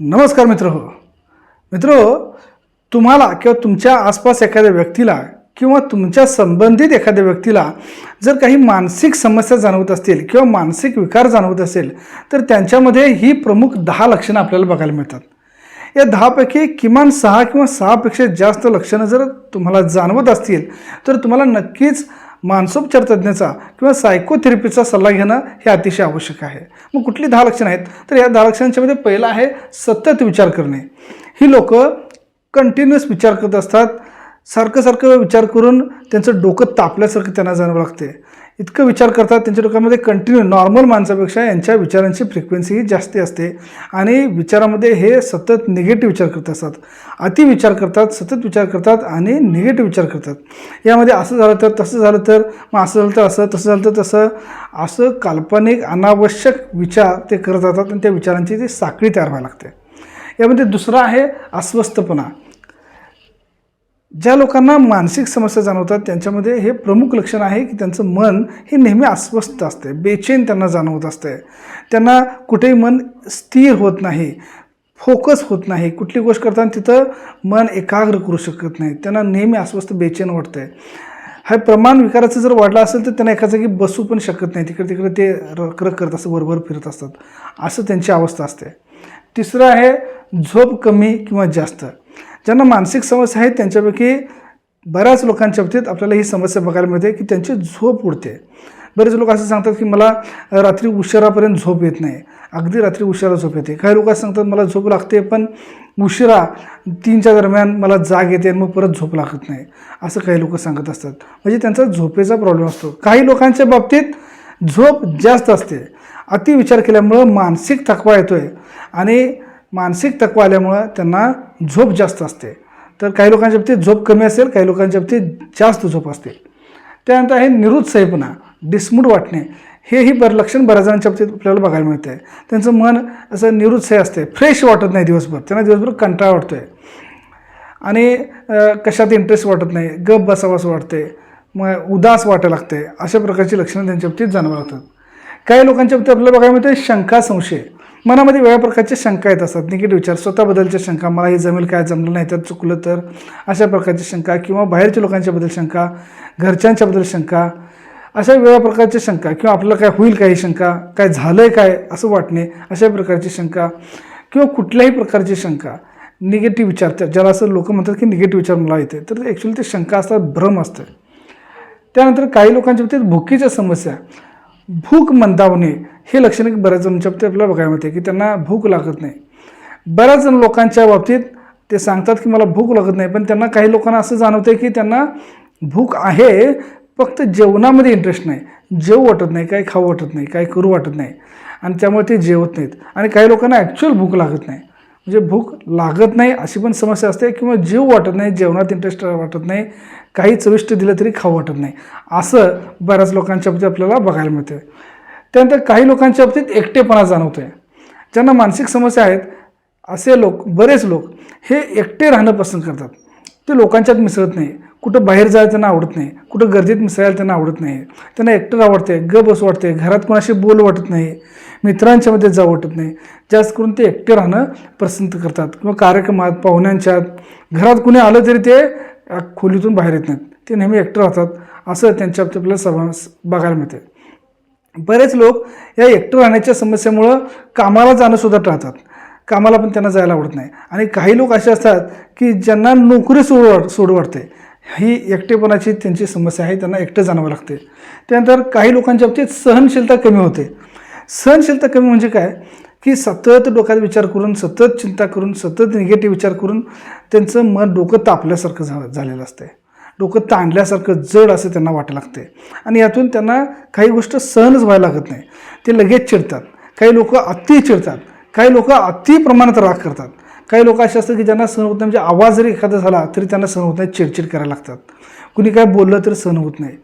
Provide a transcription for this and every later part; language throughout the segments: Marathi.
नमस्कार मित्र. हो मित्र तुम्हाला किंवा तुमच्या आसपास एखाद्या व्यक्तीला किंवा तुमच्या संबंधित एखाद्या व्यक्तीला जर काही मानसिक समस्या जाणवत असतील किंवा मानसिक विकार जाणवत असेल तर त्यांच्यामध्ये ही प्रमुख दहा लक्षणं आपल्याला बघायला मिळतात. या दहापैकी किमान सहा किंवा सहापेक्षा जास्त लक्षणं जर तुम्हाला जाणवत असतील तर तुम्हाला नक्कीच मानसोपचार तज्ज्ञाचा किंवा सायकोथेरपीचा सल्ला घेणं हे अतिशय आवश्यक आहे. मग कुठली दहा लक्षणं आहेत? तर या दहा लक्षणांच्यामध्ये पहिलं आहे सतत विचार करणे. ही लोक कंटिन्युअस विचार करत असतात. सारखं सारखं विचार करून त्यांचं डोकं तापल्यासारखं त्यांना जाणवं लागते. इतकं विचार करतात त्यांच्या डोक्यामध्ये कंटिन्यू नॉर्मल माणसापेक्षा यांच्या विचारांची फ्रिक्वेन्सी ही जास्ती असते. आणि विचारामध्ये हे सतत निगेटिव्ह विचार करत असतात. अति विचार करतात सतत विचार करतात आणि निगेटिव्ह विचार करतात. यामध्ये असं झालं तर तसं झालं तर मग असं झालं तर असं तसं झालं तर तसं असं काल्पनिक अनावश्यक विचार ते करत जातात आणि त्या विचारांची ती साखळी तयार व्हायला लागते. यामध्ये दुसरं आहे अस्वस्थपणा. ज्या लोकांना मानसिक समस्या जाणवतात त्यांच्यामध्ये हे प्रमुख लक्षण आहे की त्यांचं मन हे नेहमी अस्वस्थ असते बेचैन त्यांना जाणवत असते त्यांना कुठेही मन स्थिर होत नाही फोकस होत नाही कुठली गोष्ट करताना तिथं मन एकाग्र करू शकत नाही त्यांना नेहमी अस्वस्थ बेचैन वाटतंय. हा प्रमाण विकाराचं जर वाढलं असेल तर त्यांना एका जागी बसू पण शकत नाही तिकडे तिकडे ते रखरख करत असतात बरोबर फिरत असतात असं त्यांची अवस्था असते. तिसरं आहे झोप कमी किंवा जास्त. ज्यांना मानसिक समस्या आहेत त्यांच्यापैकी बऱ्याच लोकांच्या बाबतीत आपल्याला ही समस्या बघायला मिळते की त्यांची झोप उडते. बरेच लोक असं सांगतात की मला रात्री उशिरापर्यंत झोप येत नाही. अगदी रात्री उशिरा झोप येते. काही लोक असं सांगतात मला झोप लागते पण उशिरा तीनच्या दरम्यान मला जाग येते आणि मग परत झोप लागत नाही. असं काही लोक सांगत असतात. म्हणजे त्यांचा झोपेचा प्रॉब्लेम असतो. काही लोकांच्या बाबतीत झोप जास्त असते. अति विचार केल्यामुळं मानसिक थकवा येतो आहे आणि मानसिक थकवा आल्यामुळं त्यांना झोप जास्त असते. तर काही लोकांच्या बाबतीत झोप कमी असेल काही लोकांच्या बाबतीत जास्त झोप असते. त्यानंतर आहे निरुत्साहीपणा डिसमूड वाटणे. हेही बर लक्षण बऱ्याच जणांच्या बाबतीत आपल्याला बघायला मिळते आहे त्यांचं मन असं निरुत्साही असते फ्रेश वाटत नाही दिवसभर. त्यांना दिवसभर कंटाळा वाटतो आहे आणि कशात इंटरेस्ट वाटत नाही गप बसावंसं वाटते मग उदास वाटायला लागते अशा प्रकारची लक्षणं त्यांच्या बाबतीत जाणवं लागतात. काही लोकांच्या बाबतीत आपल्याला बघायला मिळते शंका संशय. मनामध्ये वेगळ्या प्रकारच्या शंका येत असतात. निगेटिव्ह विचार स्वतःबद्दलच्या शंका मला हे जमेल काय जमलं नाही तर चुकलं तर अशा प्रकारची शंका किंवा बाहेरच्या लोकांच्याबद्दल शंका घरच्यांच्याबद्दल शंका अशा वेगळ्या प्रकारच्या शंका किंवा आपल्याला काय होईल काही शंका काय झालं आहे काय असं वाटणे अशा प्रकारची शंका किंवा कुठल्याही प्रकारची शंका निगेटिव्ह विचार तर ज्याला असं लोक म्हणतात की निगेटिव्ह विचार मला येते तर ॲक्च्युली ते शंका असतात भ्रम असतं त्यानंतर काही लोकांच्या बाबतीत भुकीच्या समस्या भूक मंदावणे हे लक्षण बऱ्याच जणांच्या बाबतीत आपल्याला बघायला मिळते की त्यांना भूक लागत नाही. बऱ्याच जण लोकांच्या बाबतीत ते सांगतात की मला भूक लागत नाही पण त्यांना काही लोकांना असं जाणवतं की त्यांना भूक आहे फक्त जेवणामध्ये इंटरेस्ट नाही. जेव वाटत नाही काही खाऊ वाटत नाही काही करू वाटत नाही. आणि त्यामुळे ते जेवत नाहीत. आणि काही लोकांना ॲक्च्युअल भूक लागत नाही. म्हणजे भूक लागत नाही अशी पण समस्या असते किंवा जीव वाटत नाही जेवणात इंटरेस्ट वाटत नाही काही चविष्ट दिलं तरी खाऊ वाटत नाही. असं बऱ्याच लोकांच्या बाबतीत आपल्याला बघायला मिळते त्यानंतर काही लोकांच्या बाबतीत एकटेपणा जाणवतो आहे ज्यांना मानसिक समस्या आहेत असे लोक बरेच लोक हे एकटे राहणं पसंत करतात. ते लोकांच्यात मिसळत नाही. कुठं बाहेर जायला त्यांना आवडत नाही. कुठं गर्दीत मिसळायला त्यांना आवडत नाही. त्यांना एकटं आवडते ग बस वाटते घरात कोणाशी बोल वाटत नाही. मित्रांच्यामध्ये जाऊ वाटत नाही. जास्त करून ते एकटे राहणं पसंत करतात. किंवा कार्यक्रमात पाहुण्यांच्यात घरात कुणी आलं तरी ते खोलीतून बाहेर येत नाहीत. ते नेहमी एकटं राहतात. असं त्यांच्या बाबतीत आपल्याला सभा बघायला मिळते बरेच लोक या एकटं राहण्याच्या समस्येमुळं कामाला जाणंसुद्धा टाळतात. कामाला पण त्यांना जायला आवडत नाही. आणि काही लोक असे असतात की ज्यांना नोकरी सोड वाट सोड वाटते ही एकटेपणाची त्यांची समस्या आहे त्यांना एकटं जाणवं लागते. त्यानंतर काही लोकांच्या बाबतीत सहनशीलता कमी होते. सहनशीलता कमी म्हणजे काय? की सतत डोक्यात विचार करून सतत चिंता करून सतत निगेटिव्ह विचार करून त्यांचं मन डोकं तापल्यासारखं झा झालेलं असतं डोकं ताणल्यासारखं जड असं त्यांना वाटायला लागते आणि यातून त्यांना काही गोष्ट सहनच व्हायला लागत नाही. ते लगेच चिडतात. काही लोक अति चिडतात. काही लोक अति प्रमाणात राग करतात. काही लोक असे असतात की ज्यांना सहन होत नाही. म्हणजे आवाज जरी एखादा झाला तरी त्यांना सहन होत नाही चिडचिड करायला लागतात. कुणी काय बोललं तरी सहन होत नाही.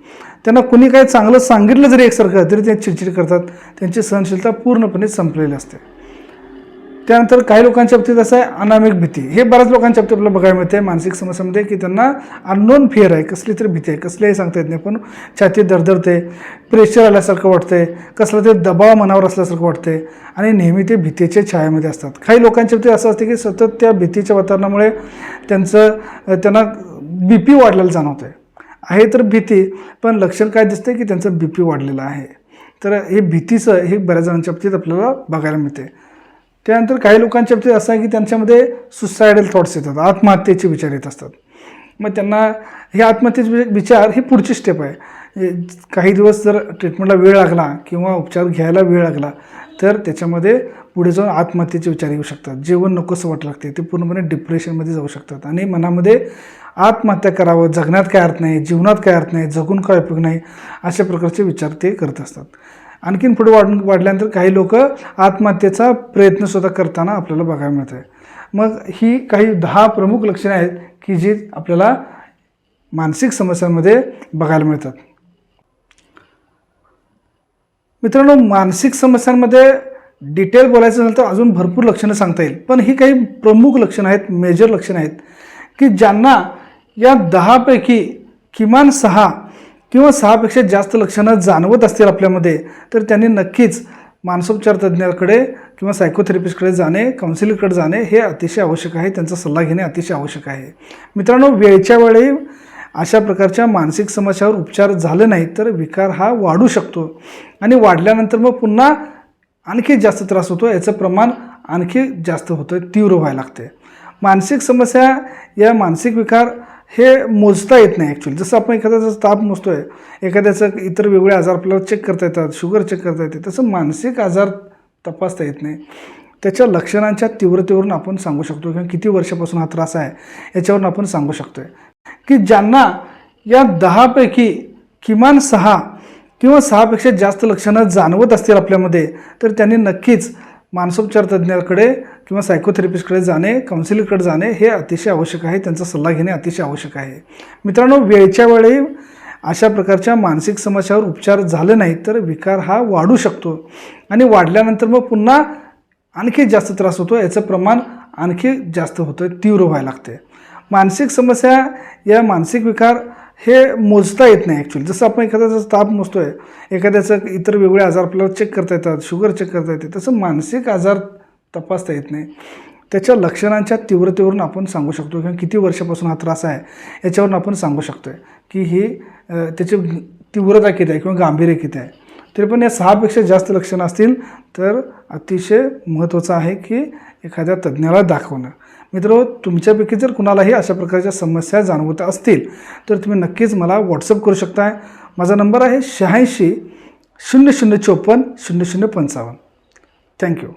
त्यांना कुणी काय चांगलं सांगितलं जरी एकसारखं तरी ते चिडचिड करतात. त्यांची सहनशीलता पूर्णपणे संपलेली असते. त्यानंतर काही लोकांच्या बाबतीत असं आहे अनामिक भीती. हे बऱ्याच लोकांच्या बाबतीत आपल्याला बघायला मिळते मानसिक समस्यामध्ये की त्यांना अननोन फिअर आहे. कसली तरी भीती आहे. कसलीही सांगता येत नाही. पण छाती दरदरते प्रेशर आल्यासारखं वाटते कसला ते दबाव मनावर असल्यासारखं वाटते आणि नेहमी ते भीतीच्या छायामध्ये असतात. काही लोकांच्या बाबतीत असं असते की सतत त्या भीतीच्या वातावरणामुळे त्यांचं त्यांना बी पी वाढलेलं जाणवतं आहे आहे तर भीती पण लक्षण काय दिसते की त्यांचं बी पी वाढलेलं आहे. तर हे भीतीचं हे बऱ्याच जणांच्या बाबतीत आपल्याला बघायला मिळते त्यानंतर काही लोकांच्या बाबतीत असं आहे की त्यांच्यामध्ये सुसायडल थॉट्स येतात आत्महत्येचे विचार येत असतात. मग त्यांना हे आत्महत्येचे वि- विचार ही पुढची स्टेप आहे. काही दिवस जर ट्रीटमेंटला वेळ लागला किंवा उपचार घ्यायला वेळ लागला तर त्याच्यामध्ये पुढे जाऊन आत्महत्येचे विचार येऊ शकतात. जेवण नकोसं वाटू लागते ते पूर्णपणे डिप्रेशनमध्ये जाऊ शकतात. आणि मनामध्ये आत्महत्या करावं जगण्यात काय अर्थ नाही जीवनात काय अर्थ नाही जगून काय उपयोग नाही अशा प्रकारचे विचार ते करत असतात. आणखीन पुढे वाढून वाढल्यानंतर काही लोक आत्महत्येचा प्रयत्नसुद्धा करताना आपल्याला बघायला मिळतं मग ही काही दहा प्रमुख लक्षणे आहेत की जी आपल्याला मानसिक समस्यांमध्ये बघायला मिळतात. मित्रांनो मानसिक समस्यांमध्ये डिटेल बोलायचं झालं तर अजून भरपूर लक्षणं सांगता येईल. पण ही काही प्रमुख लक्षणं आहेत मेजर लक्षणं आहेत की ज्यांना या दहापैकी किमान सहा किंवा सहापेक्षा जास्त लक्षणं जाणवत असतील आपल्यामध्ये तर त्यांनी नक्कीच मानसोपचार तज्ज्ञाकडे किंवा सायकोथेरपिस्टकडे जाणे काउन्सिलिंगकडे जाणे हे अतिशय आवश्यक आहे. त्यांचा सल्ला घेणे अतिशय आवश्यक आहे. मित्रांनो वेळच्या वेळी अशा प्रकारच्या मानसिक समस्यावर उपचार झाले नाही तर विकार हा वाढू शकतो. आणि वाढल्यानंतर मग पुन्हा आणखी जास्त त्रास होतो. याचं प्रमाण आणखी जास्त होतं तीव्र व्हायला लागते. मानसिक समस्या या मानसिक विकार हे मोजता येत नाही ॲक्च्युली जसं आपण एखाद्याचा ताप मोजतो आहे एखाद्याचं इतर वेगळे आजार आपल्याला चेक करता येतात शुगर चेक करता येते तसं मानसिक आजार तपासता येत नाही. त्याच्या लक्षणांच्या तीव्रतेवरून आपण सांगू शकतो किंवा किती वर्षापासून हा त्रास आहे याच्यावरून आपण सांगू शकतो आहे की ज्यांना या दहापैकी किमान सहा किंवा सहापेक्षा जास्त लक्षणं जाणवत असतील आपल्यामध्ये तर त्यांनी नक्कीच मानसोपचार तज्ज्ञाकडे किंवा सायकोथेरपिस्टकडे जाणे काउन्सिलिंगकडे जाणे हे अतिशय आवश्यक आहे त्यांचा सल्ला घेणे अतिशय आवश्यक आहे. मित्रांनो वेळच्या वेळी अशा प्रकारच्या मानसिक समस्यावर उपचार झाले नाही तर विकार हा वाढू शकतो. आणि वाढल्यानंतर मग पुन्हा आणखी जास्त त्रास होतो याचं प्रमाण आणखी जास्त होतं तीव्र व्हायला लागते. मानसिक समस्या या मानसिक विकार हे मोजता येत नाही ॲक्च्युली जसं आपण एखाद्याचा ताप मोजतो आहे एखाद्याचं इतर वेगवेगळे आजार आपल्याला चेक करता येतात शुगर चेक करता येते तसं मानसिक आजार तपासता येत नाही. त्याच्या लक्षणांच्या तीव्रतेवरून आपण सांगू शकतो किंवा किती वर्षापासून हा त्रास आहे याच्यावरून आपण सांगू शकतो आहे की ही त्याची तीव्रता किती आहे किंवा गांभीर्य किती आहे. तरी पण या सहापेक्षा जास्त लक्षणं असतील तर अतिशय महत्त्वाचं आहे की एखाद्या तज्ज्ञाला दाखवणं. मित्र तुमच्यापैकी जर कुणालाही अशा प्रकारच्या समस्या जाणवत असतील तर तुम्ही नक्कीच मला व्हॉट्सअप करू शकताय. माझा नंबर आहे शहाऐंशी शून्य शून्य चोपन्न शून्य शून्य पंचावन्न. थँक्यू